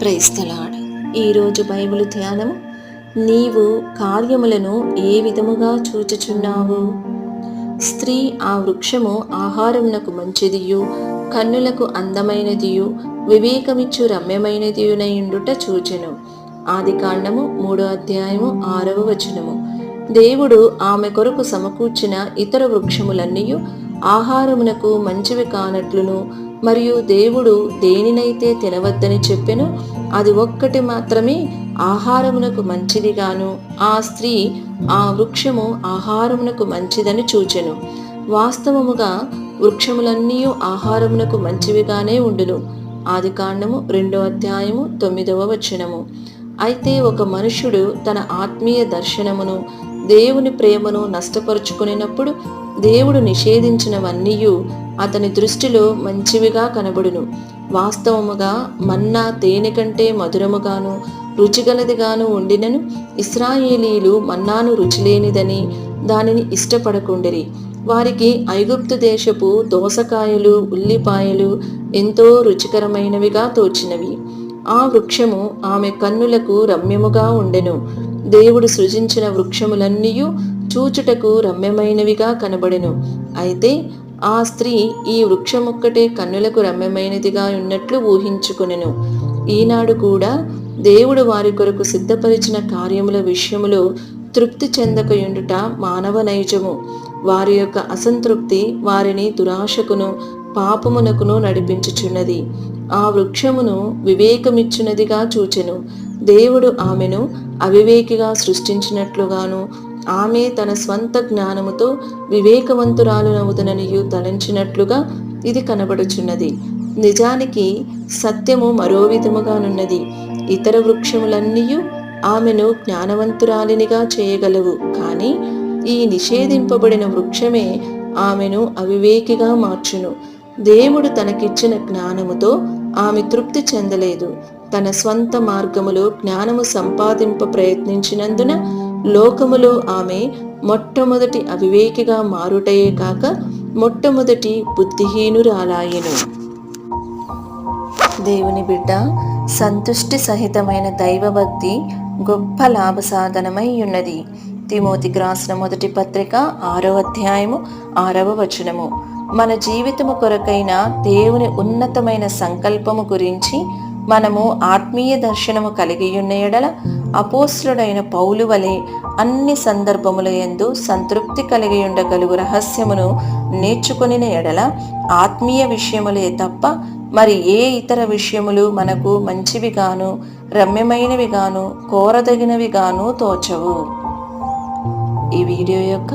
Praise the Lord ఈరోజు Bible ధ్యానము. నీవు కార్యములను ఏ విధముగా చూచుచున్నావు? స్త్రీ ఆ వృక్షము ఆహారమునకు మంచిదియు కన్నులకు అందమైనదియు వివేకమిచ్చు రమ్యమైనదియునయుండుట చూచెను. ఆది కాండము మూడో అధ్యాయము ఆరవ వచనము. దేవుడు ఆమె కొరకు సమకూర్చిన ఇతర వృక్షములన్నీ ఆహారమునకు మంచివి కానట్లును మరియు దేవుడు దేనినైతే తినవద్దని చెప్పెను అది ఒక్కటి మాత్రమే ఆహారమునకు మంచిదిగాను. ఆ స్త్రీ ఆ వృక్షము ఆహారమునకు మంచిదని చూచెను. వాస్తవముగా వృక్షములన్నీ ఆహారమునకు మంచివిగానే ఉండును. ఆది కాండము రెండో అధ్యాయము తొమ్మిదవ వచనము. అయితే ఒక మనుషుడు తన ఆత్మీయ దర్శనమును దేవుని ప్రేమను నష్టపరుచుకునేటప్పుడు దేవుడు నిషేధించినవన్నీ అతని దృష్టిలో మంచివిగా కనబడును. వాస్తవముగా మన్నా తేనె కంటే మధురముగాను రుచిగలదిగాను ఉండినను ఇస్రాయేలీలు మన్నాను రుచిలేనిదని దానిని ఇష్టపడకుండిరి. వారికి ఐగుప్తు దేశపు దోసకాయలు ఉల్లిపాయలు ఎంతో రుచికరమైనవిగా తోచినవి. ఆ వృక్షము ఆమె కన్నులకు రమ్యముగా ఉండెను. దేవుడు సృజించిన వృక్షములన్నీ చూచుటకు రమ్యమైనవిగా కనబడెను. అయితే ఆ స్త్రీ ఈ వృక్షమొక్కటే కన్నులకు రమ్యమైనదిగా ఉన్నట్లు ఊహించుకొనెను. ఈనాడు కూడా దేవుడు వారి కొరకు సిద్ధపరిచిన కార్యముల విషయములో తృప్తి చెందకయుండుట మానవ నైజము. వారి యొక్క అసంతృప్తి వారిని దురాశకును పాపమునకును నడిపించుచున్నది. ఆ వృక్షమును వివేకమిచ్చునదిగా చూచెను. దేవుడు ఆమెను అవివేకిగా సృష్టించినట్లుగాను ఆమె తన స్వంత జ్ఞానముతో వివేకవంతురాలునవుదననియు తలంచినట్లుగా ఇది కనబడుచున్నది. నిజానికి సత్యము మరో విధముగానున్నది. ఇతర వృక్షములన్నీ ఆమెను జ్ఞానవంతురాలినిగా చేయగలవు. కానీ ఈ నిషేధింపబడిన వృక్షమే ఆమెను అవివేకిగా మార్చును. దేవుడు తనకిచ్చిన జ్ఞానముతో ఆమె తృప్తి చెందలేదు. తన స్వంత మార్గములో జ్ఞానము సంపాదింప ప్రయత్నించినందున లోకములో ఆమె మొట్టమొదటి అవివేకిగా మారుటయే కాక మొట్టమొదటి బుద్ధిహీనురాలాయను. దేవుని బిడ్డ సంతుష్టి సహితమైన దైవభక్తి గొప్ప లాభ సాధనమై ఉన్నది. తిమోతికి రాసిన మొదటి పత్రిక ఆరవ అధ్యాయము ఆరవ వచనము. మన జీవితము కొరకైన దేవుని ఉన్నతమైన సంకల్పము గురించి మనము ఆత్మీయ దర్శనము కలిగి ఉన్న ఎడల అపోస్లుడైన పౌలు వలె అన్ని సందర్భముల యందు సంతృప్తి కలిగి ఉండగలుగు రహస్యమును నేర్చుకుని ఎడల ఆత్మీయ విషయములే తప్ప మరి ఏ ఇతర విషయములు మనకు మంచివిగాను రమ్యమైనవిగాను కోరదగినవిగాను తోచవు. ఈ వీడియో యొక్క